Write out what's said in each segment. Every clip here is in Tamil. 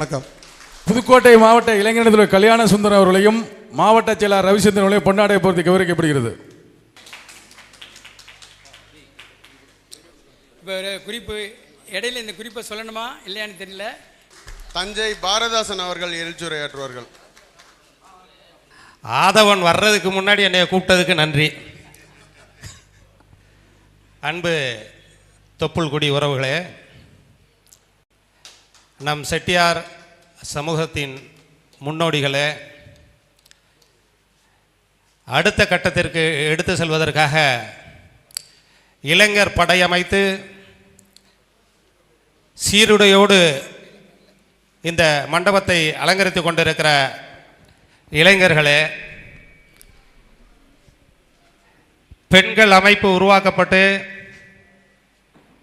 வணக்கம். புதுக்கோட்டை மாவட்ட இளைஞர் கல்யாண சுந்தரம் அவர்களையும் மாவட்ட செயலாளர் ரவிச்சந்திரன் அவர்களையும் பொன்னாடை பொறுத்து கௌரவிக்கப்படுகிறது. இப்போ ஒரு குறிப்பு இடையில இந்த குறிப்பை சொல்லணுமா? இல்லையான்னு தெரியல. தஞ்சை பாரதாசன் அவர்கள் எழுச்சுரையாற்றுவார்கள் ஆதவன் வர்றதுக்கு முன்னாடி என்னை கூப்பிட்டதுக்கு நன்றி. அன்பு தொப்புள்குடி உறவுகளே நம் செட்டியார் சமூகத்தின் முன்னோடிகளே அடுத்த கட்டத்திற்கு எடுத்து செல்வதற்காக இளைஞர் படையமைத்து சீருடையோடு இந்த மண்டபத்தை அலங்கரித்து கொண்டிருக்கிற இளைஞர்களே பெண்கள் அமைப்பு உருவாக்கப்பட்டு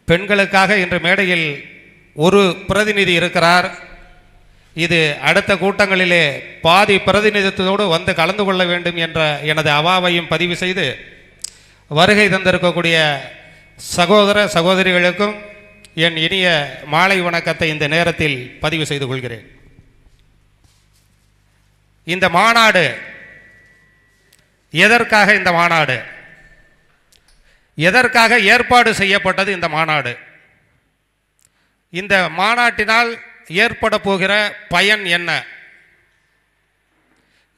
பெண்களுக்காக இன்று மேடையில் ஒரு பிரதிநிதி இருக்கிறார். இது அடுத்த கூட்டங்களிலே பாதி பிரதிநிதித்துவத்தோடு வந்து கலந்து கொள்ள வேண்டும் என்ற எனது அவாவையும் பதிவு செய்து வருகை தந்திருக்கக்கூடிய சகோதர சகோதரிகளுக்கும் என் இனிய மாலை வணக்கத்தை இந்த நேரத்தில் பதிவு செய்து கொள்கிறேன். இந்த மாநாடு எதற்காக இந்த மாநாடு? எதற்காக ஏற்பாடு செய்யப்பட்டது இந்த மாநாடு? இந்த மாநாட்டினால் ஏற்பட போகிற பயன் என்ன?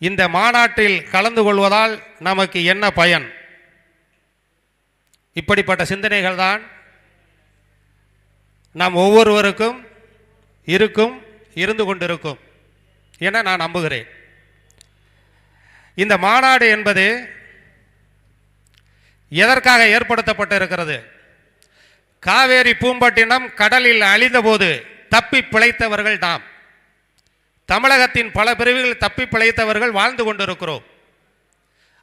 இந்த மாநாட்டில் கலந்து கொள்வதால் நமக்கு என்ன பயன்? இப்படிப்பட்ட சிந்தனைகள் தான் நாம் ஒவ்வொருவருக்கும் இருக்கும் இருந்து கொண்டிருக்கும் என நான் நம்புகிறேன். இந்த மாநாடு என்பது எதற்காக ஏற்படுத்தப்பட்டிருக்கிறது? காவேரி பூம்பட்டினம் கடலில் அழிந்தபோது தப்பி பிழைத்தவர்கள் நாம் தமிழகத்தின் பல பிரிவுகள் தப்பி பிழைத்தவர்கள் வாழ்ந்து கொண்டிருக்கிறோம்.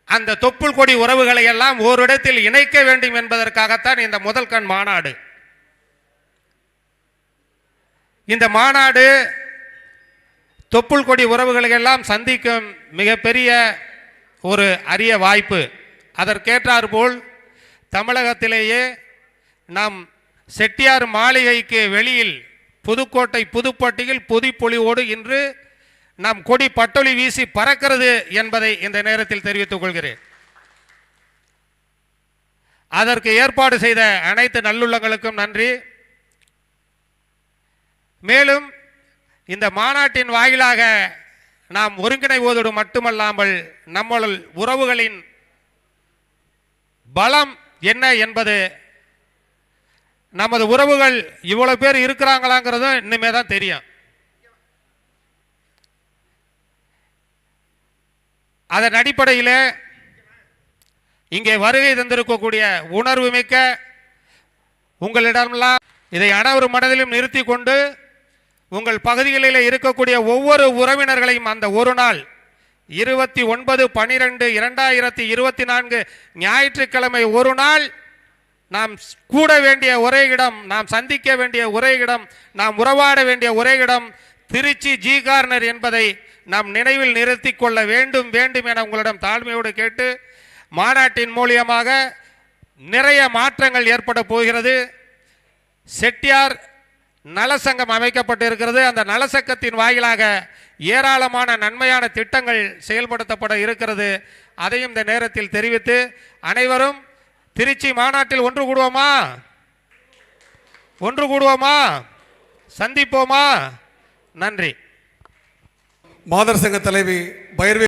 அந்த தொப்புள் கொடி உறவுகளை எல்லாம் ஓரிடத்தில் இணைக்க வேண்டும் என்பதற்காகத்தான் இந்த முதல் கண் மாநாடு. இந்த மாநாடு தொப்புள் கொடி உறவுகளை எல்லாம் சந்திக்கும் மிகப்பெரிய ஒரு அரிய வாய்ப்பு. அதற்கேற்றாற்போல் தமிழகத்திலேயே நாம் செட்டியார் மாளிகைக்கு வெளியில் புதுக்கோட்டை புதுப்பட்டியில் புதுப்பொலிவோடு இன்று நம் கொடி பட்டொலி வீசி பறக்கிறது என்பதை இந்த நேரத்தில் தெரிவித்துக் கொள்கிறேன். அதற்கு ஏற்பாடு செய்த அனைத்து நல்லுள்ளங்களுக்கும் நன்றி. மேலும் இந்த மாநாட்டின் வாயிலாக நாம் ஒருங்கிணைவதோடு மட்டுமல்லாமல் நம்மளுள் உறவுகளின் பலம் என்ன என்பது நமது உறவுகள் இவ்வளவு பேர் இருக்கிறாங்களாங்கிறதும் இனிமே தான் தெரியும். அதன் அடிப்படையில் இங்கே வருகை தந்திருக்கக்கூடிய உணர்வு மிக்க உங்களிடமெல்லாம் இதை அனைவரும் மனதிலும் நிறுத்தி கொண்டு உங்கள் பகுதிகளில் இருக்கக்கூடிய ஒவ்வொரு உறவினர்களையும் அந்த ஒரு நாள் இருபத்தி ஒன்பது பனிரெண்டு இரண்டாயிரத்தி இருபத்தி நான்கு ஞாயிற்றுக்கிழமை ஒரு நாள் நாம் கூட வேண்டிய ஒரே இடம் நாம் சந்திக்க வேண்டிய ஒரே இடம் நாம் உறவாட வேண்டிய ஒரே இடம் திருச்சி ஜி கார்னர் என்பதை நாம் நினைவில் நிறுத்தி கொள்ள வேண்டும் வேண்டும் என உங்களிடம் தாழ்மையோடு கேட்டு மாநாட்டின் மூலியமாக நிறைய மாற்றங்கள் ஏற்பட போகிறது. செட்டியார் நலசங்கம் அமைக்கப்பட்டிருக்கிறது. அந்த நலசங்கத்தின் வாயிலாக ஏராளமான நன்மையான திட்டங்கள் செயல்படுத்தப்பட இருக்கிறது. அதையும் இந்த நேரத்தில் தெரிவித்து அனைவரும் திருச்சி மாநாட்டில் ஒன்று கூடுவோமா? ஒன்று கூடுவோமா? சந்திப்போமா? நன்றி. மாதர் சங்க தலைவி பைரவி